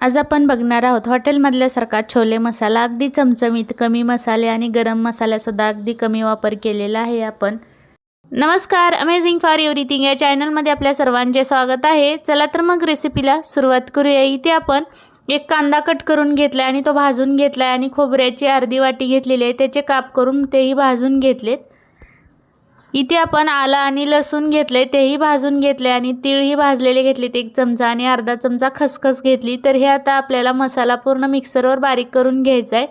आज आपण बघणार आहोत हॉटेलमधल्यासारखा छोले मसाला. अगदी चमचमीत कमी मसाले आणि गरम मसाल्यासुद्धा अगदी कमी वापर केलेला आहे आपण. नमस्कार अमेझिंग फॉर एव्हरीथिंग या चॅनलमध्ये आपल्या सर्वांचे स्वागत आहे. चला तर मग रेसिपीला सुरुवात करूया. इथे आपण एक कांदा कट करून घेतला आणि तो भाजून घेतला आहे आणि खोबऱ्याची अर्धी वाटी घेतलेली आहे. त्याचे काप करून तेही भाजून घेतलेत. इथे आपण आला आणि लसूण घेतले तेही भाजून घेतले आणि तीळही भाजलेले घेतलेत. एक चमचा आणि अर्धा चमचा खसखस घेतली. तर हे आता आपल्याला मसाला पूर्ण मिक्सरवर बारीक करून घ्यायचा आहे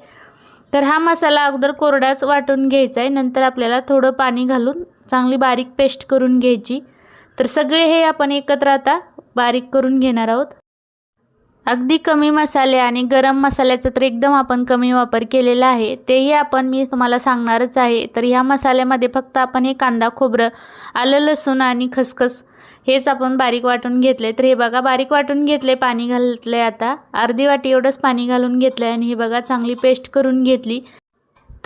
तर हा मसाला अगोदर कोरडाच वाटून घ्यायचा आहे नंतर आपल्याला थोडं पाणी घालून चांगली बारीक पेस्ट करून घ्यायची. तर सगळे हे आपण एकत्र आता बारीक करून घेणार आहोत. अगदी कमी मसाले आणि गरम मसाल्याचा तर एकदम आपण कमी वापर केलेला आहे. तेही आपण मी तुम्हाला सांगणारच आहे. तर ह्या मसाल्यामध्ये फक्त आपण हे कांदा खोबरं आलं लसूण आणि खसखस हेच आपण बारीक वाटून घेतले तर हे बघा बारीक वाटून घेतले पाणी घातले आता. अर्धी वाटी एवढंच पाणी घालून घेतलं आणि हे बघा चांगली पेस्ट करून घेतली.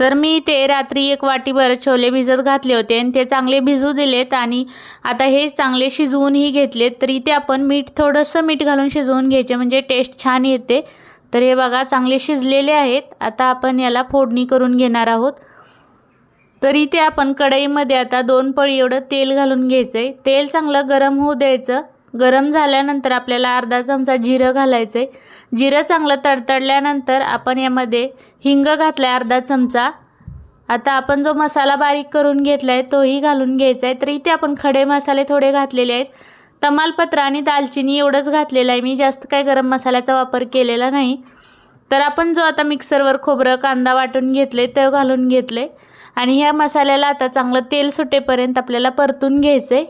तर मी ते रात्री एक वाटीभर छोले भिजत घातले होते आणि ते चांगले भिजू दिलेत आणि आता हे चांगले शिजवूनही घेतलेत. तर इथे आपण मीठ थोडंसं मीठ घालून शिजवून घ्यायचे म्हणजे टेस्ट छान येते. तर हे बघा चांगले शिजलेले आहेत. आता आपण याला फोडणी करून घेणार आहोत. तर इथे आपण कढईमध्ये आता दोन पळी एवढं तेल घालून घ्यायचं आहे तेल चांगलं गरम होऊ द्यायचं. गरम झाल्यानंतर आपल्याला अर्धा चमचा जिरं घालायचं आहे जिरं चांगलं तडतडल्यानंतर आपण यामध्ये हिंग घातलं आहे अर्धा चमचा. आता आपण जो मसाला बारीक करून घेतला आहे तोही घालून घ्यायचा आहे तर इथे आपण खडे मसाले थोडे घातलेले आहेत. तमालपत्र आणि दालचिनी एवढंच घातलेलं आहे. मी जास्त काय गरम मसाल्याचा वापर केलेला नाही. तर आपण जो आता मिक्सरवर खोबरं कांदा वाटून घेतले ते घालून घेतले आणि ह्या मसाल्याला आता चांगलं तेल सुटेपर्यंत आपल्याला परतून घ्यायचं आहे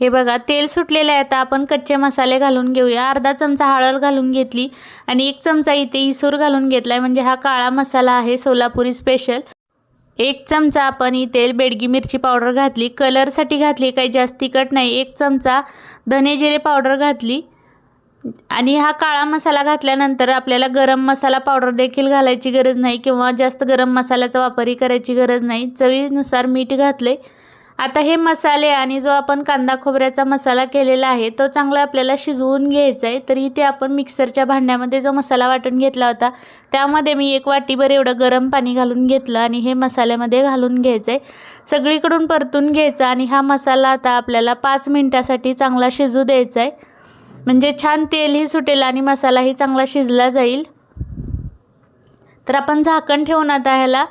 हे बघा तेल सुटलेलं आहे आता. आपण कच्चे मसाले घालून घेऊया. अर्धा चमचा हळद घालून घेतली आणि एक चमचा इथे इसूर घालून घेतला आहे म्हणजे हा काळा मसाला आहे सोलापुरी स्पेशल एक चमचा आपण इथे बेडगी मिरची पावडर घातली. कलरसाठी घातली काही जास्त तिखट नाही. एक चमचा धने जिरे पावडर घातली. आणि हा काळा मसाला घातल्यानंतर आपल्याला गरम मसाला पावडर देखील घालायची गरज नाही किंवा जास्त गरम मसाल्याचा वापरही करायची गरज नाही. चवीनुसार मीठ घातले आता हे मसाले आणि जो आपण कांदा खोबऱ्याचा मसाला केलेला आहे तो चांगला आपल्याला शिजवून घ्यायचा आहे तर इथे आपण मिक्सरच्या भांड्यामध्ये जो मसाला वाटून घेतला होता त्यामध्ये मी एक वाटीभर एवढं गरम पाणी घालून घेतलं आणि हे मसाल्यामध्ये घालून घ्यायचं आहे सगळीकडून परतून घ्यायचा आणि हा मसाला आता आपल्याला पाच मिनटासाठी चांगला शिजू द्यायचा आहे म्हणजे छान तेलही सुटेल आणि मसालाही चांगला शिजला जाईल. तर आपण झाकण ठेवून आता ह्याला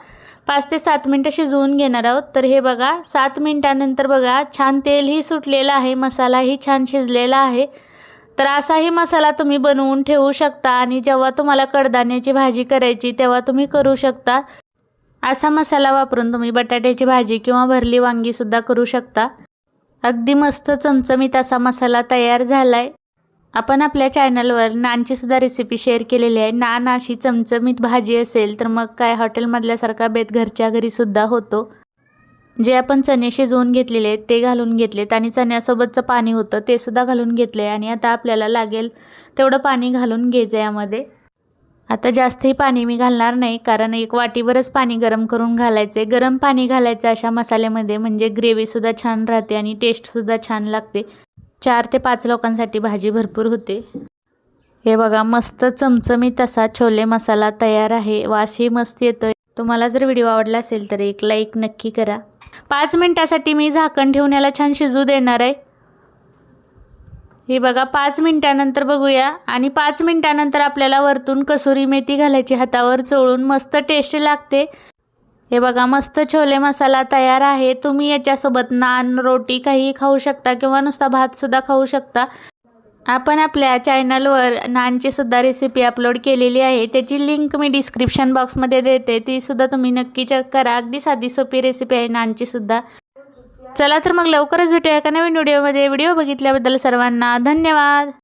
पाच ते सात मिनटं शिजवून घेणार आहोत. तर हे बघा सात मिनटानंतर बघा छान तेलही सुटलेलं आहे मसालाही छान शिजलेला आहे. तर असाही मसाला तुम्ही बनवून ठेवू शकता आणि जेव्हा तुम्हाला कडधान्याची भाजी करायची तेव्हा तुम्ही करू शकता. असा मसाला वापरून तुम्ही बटाट्याची भाजी किंवा भरली वांगीसुद्धा करू शकता. अगदी मस्त चमचमीत असा मसाला तयार झाला आहे आपण आपल्या चॅनलवर नानची सुद्धा रेसिपी शेअर केलेली आहे. नान अशी चमचमीत भाजी असेल तर मग काय हॉटेलमधल्यासारखा बेत घरच्या घरीसुद्धा होतो. जे आपण चणे शिजवून घेतलेले आहेत ते घालून घेतलेत आणि चण्यासोबतचं पाणी होतं ते सुद्धा घालून घेतले आणि आता आपल्याला लागेल तेवढं पाणी घालून घ्यायचं यामध्ये. आता जास्तही पाणी मी घालणार नाही कारण एक वाटीवरच पाणी गरम करून घालायचं आहे गरम पाणी घालायचं अशा मसाल्यामध्ये म्हणजे ग्रेव्हीसुद्धा छान राहते आणि टेस्टसुद्धा छान लागते. चार ते पाच लोकांसाठी भाजी भरपूर होते. हे बघा मस्त चमचमीत असा छोले मसाला तयार आहे. वासही मस्त येतोय. तुम्हाला जर व्हिडिओ आवडला असेल तर एक लाईक नक्की करा. पाच मिनटासाठी मी झाकण ठेवून याला छान शिजू देणार आहे. हे बघा पाच मिनटानंतर बघूया. आणि पाच मिनटानंतर आपल्याला वरतून कसुरी मेथी घालायची हातावर चोळून मस्त टेस्ट लागते. हे बघा मस्त छोले मसाला तयार आहे. तुम्ही याच्यासोबत नान रोटी काही खाऊ शकता किंवा नुसता भातसुद्धा खाऊ शकता. आपण आपल्या चॅनलवर नानची सुद्धा रेसिपी अपलोड केलेली आहे. त्याची लिंक मी डिस्क्रिप्शन बॉक्समध्ये देते. ती सुद्धा तुम्ही नक्की चेक करा. अगदी साधी सोपी रेसिपी आहे नानची सुद्धा. चला तर मग लवकरच भेटूया एका नवीन व्हिडिओमध्ये व्हिडिओ बघितल्याबद्दल सर्वांना धन्यवाद.